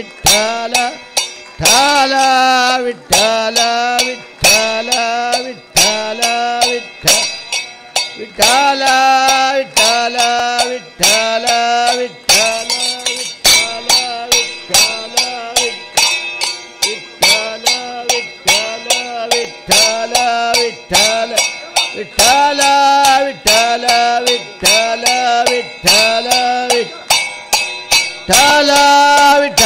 विठ्ठल विठ्ठल विठ्ठल विठ्ठल विठ्ठल विठ्ठल विठ्ठल विठ्ठल विठ्ठल विठ्ठल विठ्ठल विठ्ठल विठ्ठल विठ्ठल विठ्ठल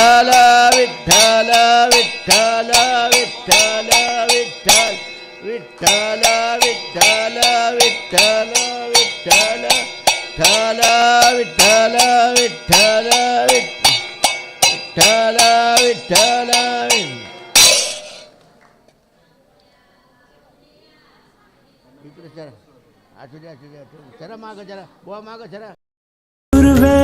विठ्ठल विठ्ठल विठ्ठल विठ्ठल विठ्ठल विठ्ठल विठ्ठल विठ्ठल विठ्ठल विठ्ठल विठ्ठल विठ्ठल विठ्ठल विठ्ठल विठ्ठल विठ्ठल इकडे जरा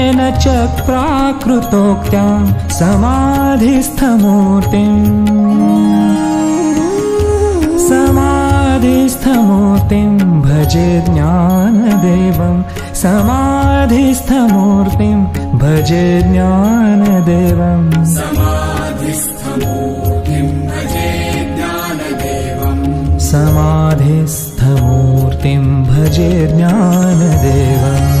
च समाधिस्थमूर्तिम्। समाधिस्थमूर्तिं भजे ज्ञानदेवं। समाधिस्थमूर्तिं भजे ज्ञानदेवम् समाधिस्थमूर्तिं भजे ज्ञानदेवम्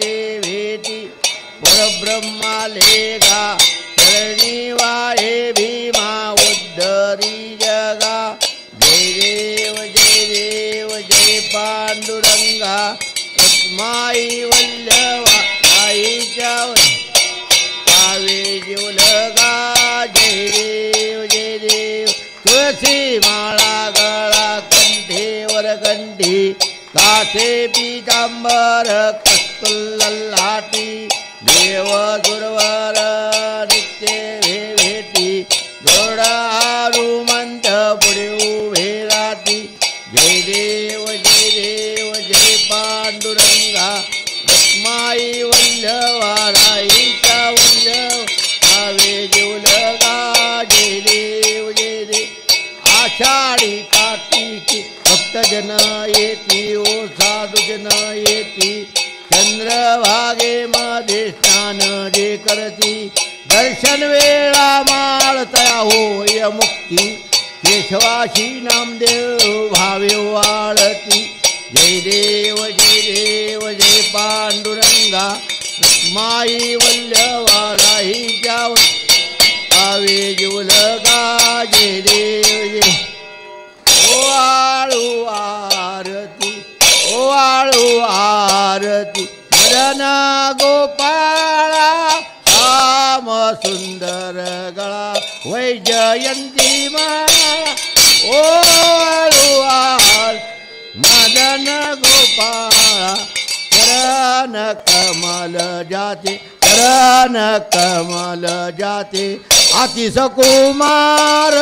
ते भेति परब्रह्मालेखा शरणी वाहे भीमा उद्धरी जगा. जय देव जय देव जय पांडुरंगा रत्माई वल्लभा आईच्या पावे जीवलगा जय देव तुळशी माळा गळा कंठेवर कंठी कासे पितांबर कस्तुल्लाटी देव दुर्वर नित्य भेटी जोडारू मंत पुढे उभे राती. जय देव जय देव जय पांडुरंगा माई वल्लवाराईचा वल्लव आवे जेवलगा जय देव जय देव. आषाढी कार्तिकी भक्तजन चंद्रभागे मध्ये जे करती. दर्शन वेळा माळतया होय मुक्ती. केशवाशी नामदेव भावे वाळती. जय देव जय देव जय पांडुरंगा. माई वल्लवालाही जाव आवे जुलगा जय देव जय. ओ आळू आरती ओ आळू आरती. मदन गोपाळा श्याम सुंदर गळा वैजयंती माळा ओ मदन गोपाळा चरण कमल जाते चरण कमल जाते अतिस सकुमार।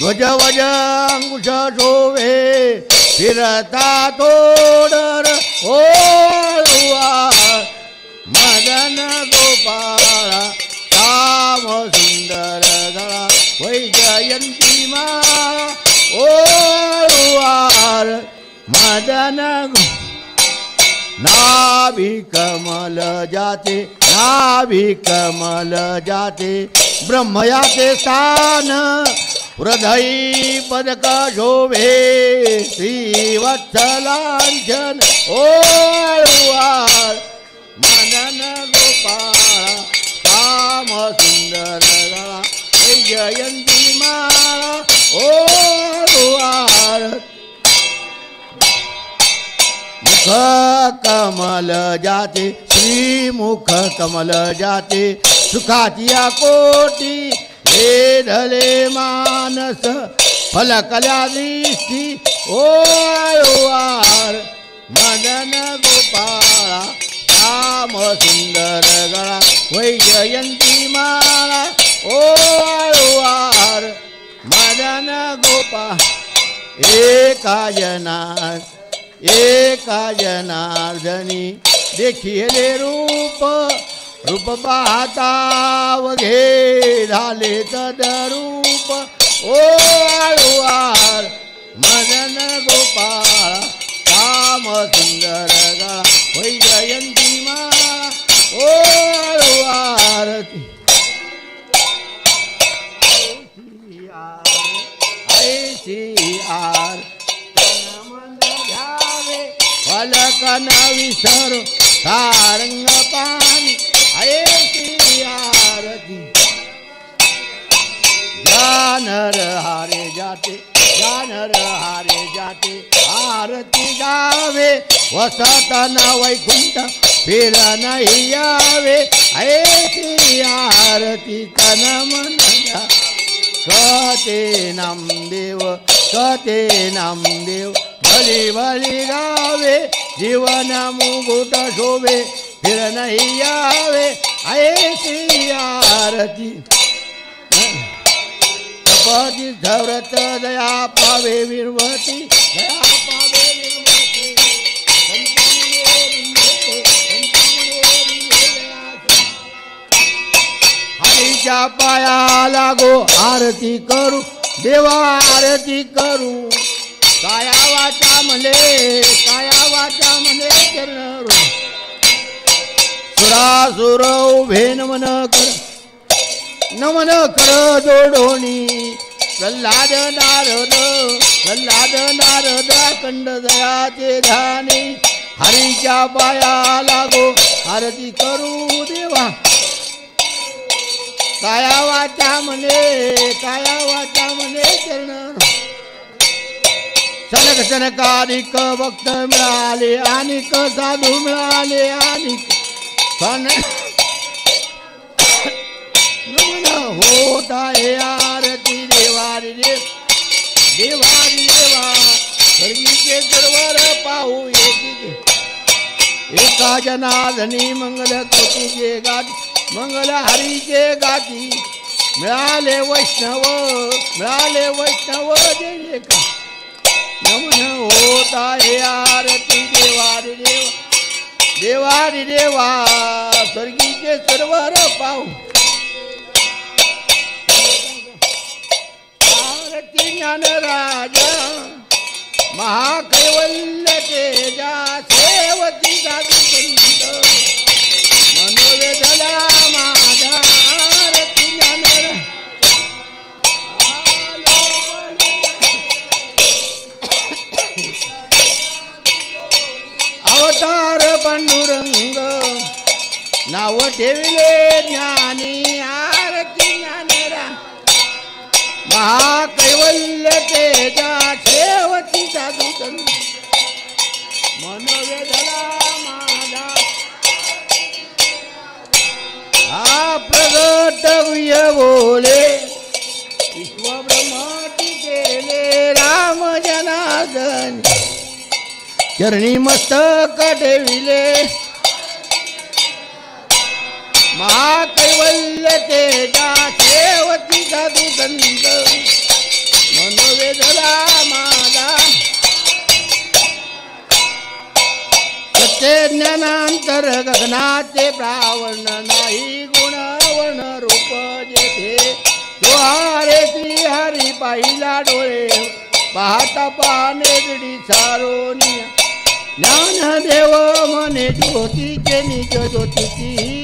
ध्वज वज अंकुश शोभे फिरता तोडर ओळुआ मदन गोपाळा काम सुंदर गळा वैजयंती माळा ओळुआर मदन नाभी कमल जाते नाभी कमल जाते ब्रह्मयाचे स्थान हृदयी पदक शोभे श्रीवत्सलांजन ओळवार मनन गोपाळ काम सुंदर गळा जयंती माळा ओळवार. मुख कमल जाते श्रीमुख कमल जाते सुखातिया कोटी वेधले मानस फलकल्या दिसती ओ आयोवार मदन गोपाळा श्याम सुंदर गळा वैजयंती माळा ओवार मदन गोपाळ एका जनात एका जनार्दनी देखिले रूप रूप पाहता वघे झाले तदरूप ओ आळुवार मदन गोपाळ काम सुंदर गळा वै जयंती माळा ओ आळुवार ऐशी आर फलक न विसर सारंग पाणी. ऐशी आरती. जानर हारे जाते जानर हारे जाते. आरती गावे वसत न वैकुंठ फिर नाही यावे. ऐशी आरती तन मन कते नाम देव कते नामदेव. भली भली गावे जीवन मुकुट शोभे. हिरणयावे नाही ऐसी आरती। तपती धवरत दया पावे विरवती। दया पावे विरवती हरीच्या पाया लागो आरती करू देवा आरती करू। काया वाचा मले सुरासुर उभे नमन कर नमन कर जोडोणी. प्रल्हाद नारद प्रल्हाद नारद कंड दयाचे धाने हरीच्या पाया लागो आरती करू देवा. काया वाचा म्हणे काया वाचा म्हणे चरण. सनक सनकाधिक भक्त मिळाले आणि साधू मिळाले आणि पण होत आहे आरती देवारी रे. देवारी देवा सर्गीचे दरवर पाहू एका जनाधनी मंगल कतुजे गात मंगल हरीचे गाती. मिळाले वैष्णव मिळाले वैष्णव देव नमन होता हे आरती देवारी देवा. देवारी देवा स्वर्गीचे सर्वर पाहू आरती ज्ञान राजा महाकैवल्य तेजा सेवती जाती संत नाव ठेविले ज्ञानी आरती ज्ञानरा. महाकैवल्य तेजा ठेवती साधुतन मनोवेदला माझा हा प्रगट गुह्य बोले. विश्वब्रह्माटी केले राम जनादन चरणी मस्तक ठेविले. महाकैवल्य तेजा शेवती साधू संत. मनोवेदला माझा सत्य ज्ञानांतर गगनाचे प्रावण नाही गुणावण रूप जेथे. तो हरे श्री हरी पाहिला डोळे पाहता पाने दडी सारोनिया. ज्ञान देव मने ज्योतीचे निज ज्योतीची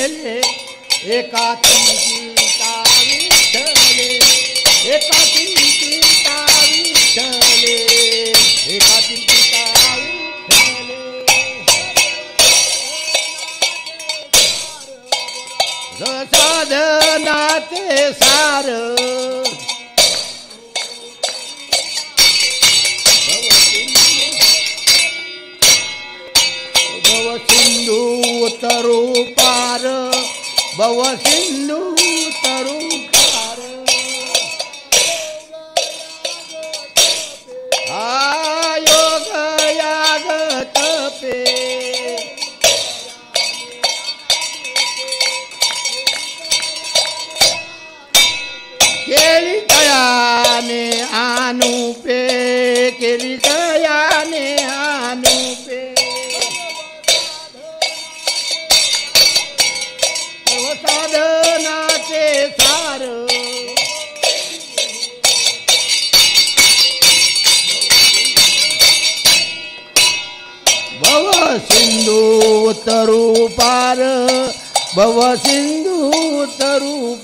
नोये केले एका चिंता विठ्ठले एका चिंता विठ्ठले एका चिंता विठ्ठले साधनाचे सार भव सिंधू तरू भव सिंधू तरू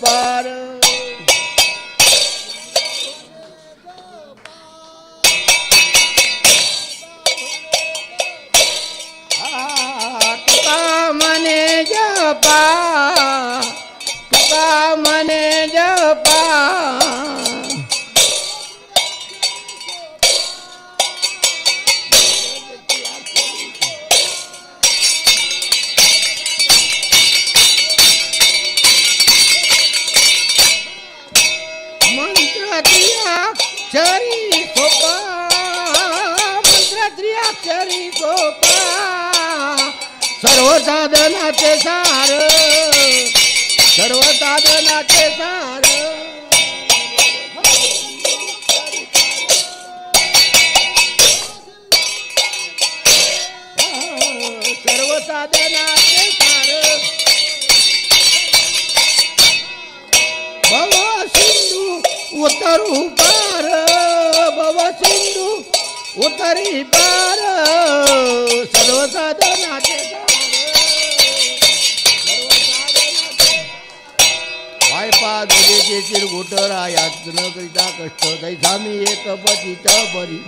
साधनाचे सार भव सिंधू उतरू पार भव सिंधू उतरी पार सर्व साधनाचे दुजेचे चिरगुट रायात न करिता कष्ट मी एक पतित बरी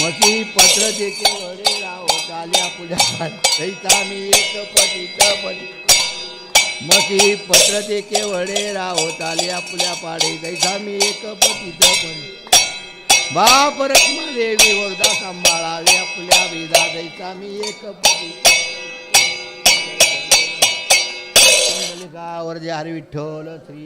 मसी पत्र देखे चाल्या पुढ्या तैसा मी एक पतित पती. मती पत्र देखे वडे राव चाल्या पुल्या पाडे. तैसा मी एक पतित पती. बाप रखमा देवी वरदा सांभाळावे आपल्या विदा. दैसा मी एक पती. गावर जे हरी विठ्ठल श्री